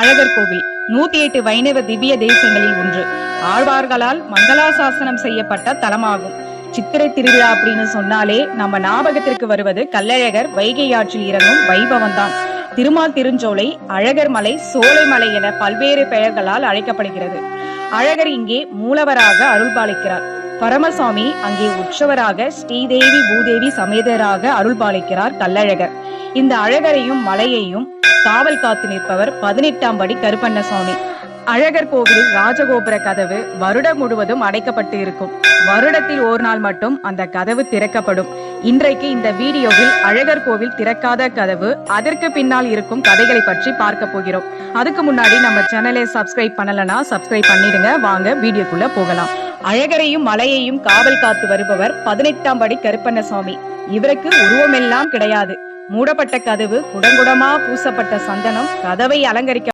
அழகர் கோவில் நூத்தி எட்டு வைணவ திவ்ய தேசங்களில் ஒன்று. ஆழ்வார்களால் மங்களாசாசனம் செய்யப்பட்ட தலமாகும். சித்திரை திருவிழா அப்படின்னு சொன்னாலே நம்ம ஞாபகத்திற்கு வருவது கள்ளழகர் வைகை ஆற்றில் இறங்கும் வைபவம் தான் திருமால் திருஞ்சோலை அழகர் மலை சோலைமலை என பல்வேறு பெயர்களால் அழைக்கப்படுகிறது. அழகர் இங்கே மூலவராக அருள்பாலிக்கிறார். பரமசாமி அங்கே உற்சவராக ஸ்ரீதேவி பூதேவி சமேதராக அருள்பாலிக்கிறார் கள்ளழகர். இந்த அழகரையும் மலையையும் காவல் காத்து நிற்பவர் பதினெட்டாம் படி கருப்பண்ணசாமி. அழகர் கோவிலில் ராஜகோபுர கதவு வருடம் முழுவதும் அடைக்கப்பட்டு இருக்கும். வருடத்தில் ஒரு நாள் மட்டும் அந்த கதவு திறக்கப்படும். இன்றைக்கு இந்த வீடியோவில் அழகர் கோவில் திறக்காத கதவு அதற்கு பின்னால் இருக்கும் கதைகளை பற்றி பார்க்க போகிறோம். அதுக்கு முன்னாடி நம்ம சேனலை சப்ஸ்கிரைப் பண்ணலனா சப்ஸ்கிரைப் பண்ணிடுங்க. வாங்க வீடியோக்குள்ள போகலாம். அழகரையும் மலையையும் காவல் காத்து வருபவர் பதினெட்டாம் படி கருப்பண்ணசாமி. இவருக்கு உருவமெல்லாம் கிடையாது. மூடப்பட்ட கதவு குடங்குடமா பூசப்பட்ட சந்தனம் கதவை அலங்கரிக்க